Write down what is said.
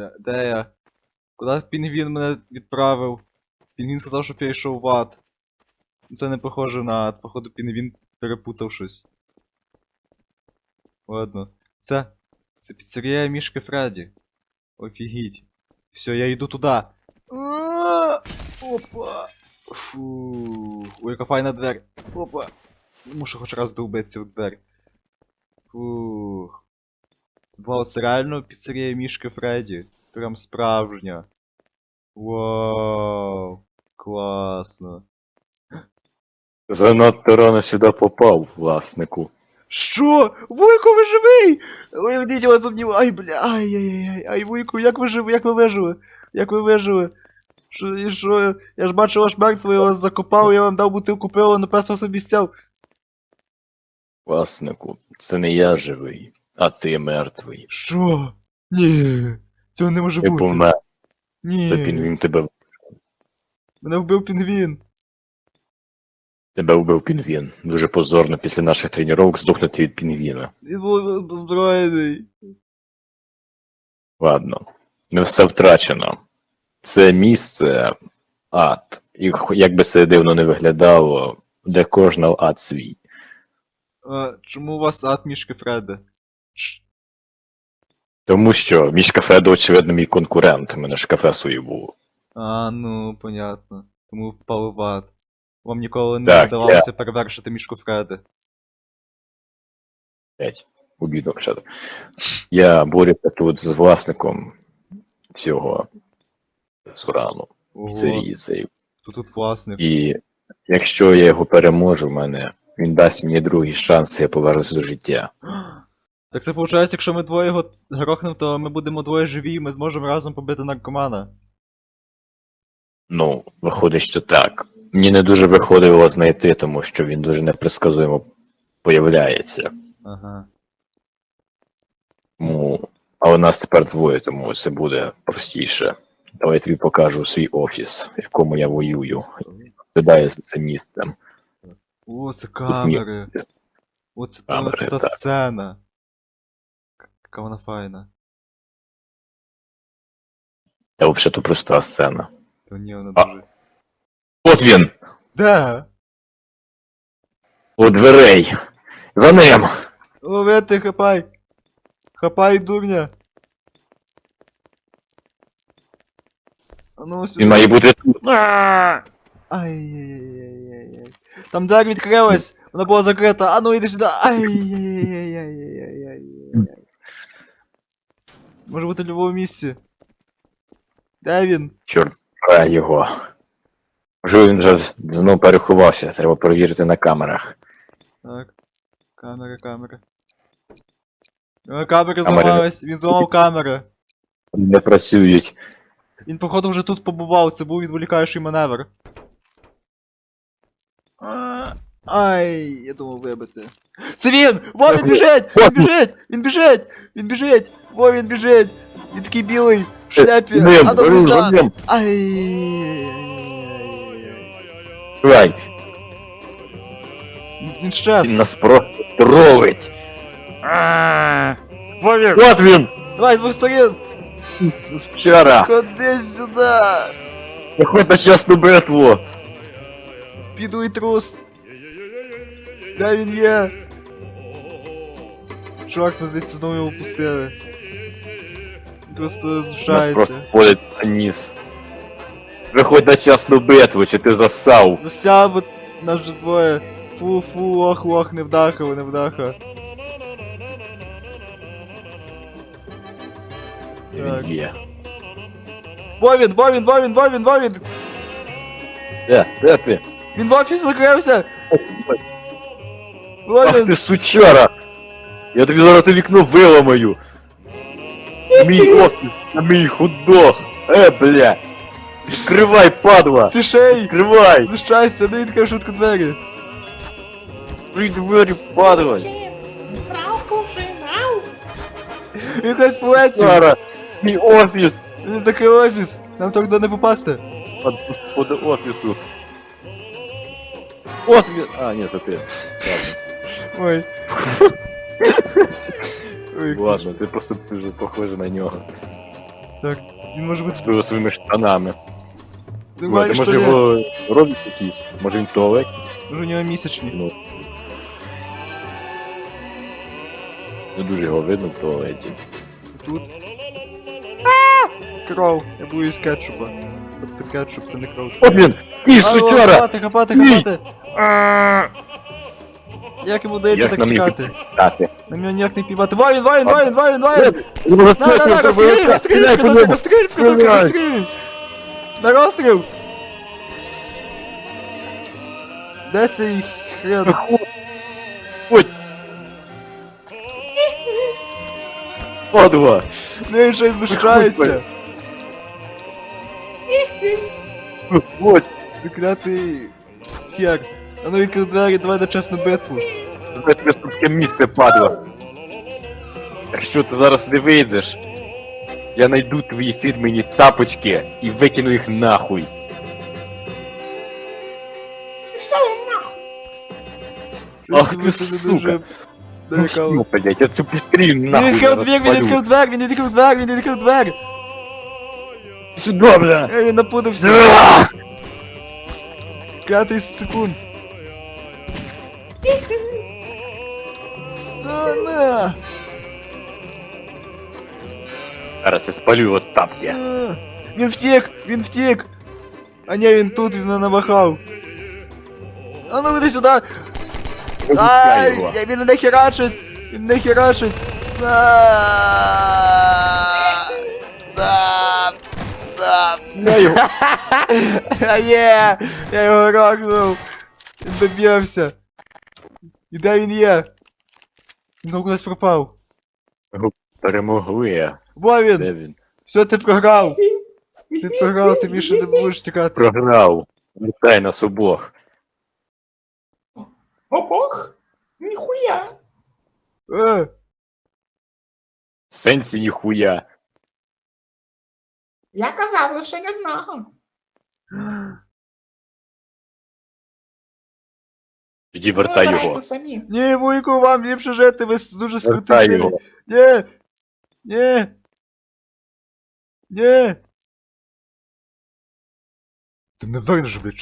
Бля, де я? Куди пінгвін мене відправив? Пінгвін сказав, щоб я в ад. Ну, Це не похоже на ад, походу пінгвін перепутав щось. Ладно. Це. Це піцерія мішки Фредді. Офігіть. Все, я йду туди. Опа. Фу. Ой, яка файна двері. Опа. Мушу хоч раз довбитися в двері. Фух. Вау, це реально піцерія мішки Фредді. Прям справжня. Вау. Класно. Занадто рано сюди попав, власнику. Що? Вуйку, ви живий! Ой, ведіть вас обнімаю. Ай, бля, ай, ай, ай, ай, ай, Вуйку, як ви живі, як ви вижили? Як ви вижили? Що, і що? Я ж бачив ваш мертвий, я вас закопав, я вам дав бутилку пива, пес вас обіцяв. Власнику, це не я живий, а ти мертвий. Що? Ні, цього не може Ти бути. помер, та Ні, пінгвін тебе, мене вбив пінгвін. тебе вбив пінгвін. Дуже позорно після наших тренувань здохнути від пінгвіна. Він був озброєний. Ладно, не все втрачено. Це місце ад. І х- як би це дивно не виглядало, для кожного ад свій. А, чому у вас ад мішки Фреда? Тому що між кафе, очевидно, мій конкурент, у мене ж кафе своє було. А, ну, понятно. Тому ви впали в ад. Вам ніколи не Так, вдавалося перевершити мішку Фреда. П'ять. Обідно ще. Я борюся тут з власником цього сурану. Ого, піцерії цієї. тут тут власник. І якщо я його переможу, в мене він дасть мені другий шанс, і я повернуся до життя. Так це виходить, якщо ми двоє його грохнемо, то ми будемо двоє живі, і ми зможемо разом побити наркомана. Ну, виходить, що так. Мені не дуже виходить його знайти, тому що він дуже непредсказуємо появляється. Ага. Тому... А у нас тепер двоє, тому це буде простіше. Давай я тобі покажу свій офіс, в якому я воюю. Видаю за це місцем. О, це камери. О, це та, Камери, це та сцена. Яка вона файна. Та взагалі то проста сцена. Та ні, вона А. дуже. От він! Де? У дверей! За ним! Ловити, хапай! Хапай, дурня! А ну сюди. Він має бути тут. Ай-яй-яй-яй-яй. Там двері відкрилась, вона була закрита. А ну іди сюди. Ай-яй-яй-яй-яй-яй-яй. Може бути в любому місці. Де він? Чорт, а його. Можливо, він вже знов переховався, треба перевірити на камерах. Так. Камера, камера. О, Камери. зламались, він зламав камери. Не працюють. Він, походу, вже тут побував, це був відволікаючий маневр. А, Ай, я думав вибити. Це він! Во, він біжить! Він біжить! Він біжить! Він біжить! Во, він біжить! Він такий білий, в шляпі! Ним, А ну за пізда! ним. Ай! Давай, Він він він щез! нас просто тролить. Во він! От він! Давай з двох сторін! Вчора! Ходи сюди! Заходь на чесну битву! Піду і трус! Де він є? Чувак, ми здається, знову його пустили. Він Просто Нас знущається. просто ходить на ніс. Виходь на чесну битву, чи ти засав? Засяв бо нас же двоє. Фу, фу, ох, ох, не вдаха, не вдаха. Так. Є. Вовін, Вовін, Вовін, Вовін, Вовін! Де? Де ти? Він в офісі закрився! Ах ти сучара! Я тобі зараз те вікно виламаю! На мій офіс, на мій худох! Е, бля! Відкривай, падла! Ти шей! Відкривай! За щастя, не відкрив швидко двері! Відкрий двері, падла! Срав пожинав. Він десь полетів! Сучара! Мій офіс! Він закрив офіс! Нам туди не попасти! От господи офісу! Він! А, ні, це ти. Ладно. Ой. Ой, як Ладно, ти просто дуже похожий на нього. Так, він може бути. З своїми штанами. Давай, Може, може штани. його робить якийсь? Може він в туалеті? Може у нього місячні. Ну. Не дуже його видно в туалеті. Тут. Кров. Я боюсь кетчупа. Тобто кетчуп це не кров. О, блін! Алло, сучара! Хапати, хапати, Ні. хапати. Як йому вдається Як так нам їх чекати? Тати. На мене ніяк не піймати. Вайн, вайн, вайн, вайн, вайн! Ну, На, на, на, розстрілюй, розстрілюй, підонок, розстрілюй, підонок, Стріляй. розстрілюй! На розстріл! Де цей хрен? Ой! Падла! Ну він щось знущається! Ось! Заклятий хер. А ну відкрив двері, давай на чесну битву. Це тобі таке місце падла. Якщо ти зараз не вийдеш, я найду твої фірмені тапочки і викину їх нахуй. Ах ти, сука. Ну що, блядь, я цю пістрію Він нахуй. відкрив зараз двері, він спалю. відкрив двері, він відкрив двері, він відкрив двері! Сюди, бля! Е, Він напудився! Зра! Секунд! На, на! Зараз я спалю от тапки. А, Він втік! Він втік! А ні, він тут, він мене намахав. А ну іди сюди! Випускай Ай, його. я- він мене херачить! Він мене херачить! А, да, да. Я його. А є! Я його рокнув! Він добився! І де він є? Він знову кудись пропав. Перемогли. Во! Де він? Все, ти програв! Ти програв, ти більше не будеш тікати. Програв. Вертай нас обох. О бог? Ніхуя. Е, В сенсі ніхуя. Я казав лише одного. Тоді вертай Ну, його. вибирайте самі. Ні, вуйку, вам ліпше жити, ви с- дуже скрутий Вертай силі. його. Ні! Ні! Ні! Ти мене вернеш, блядь.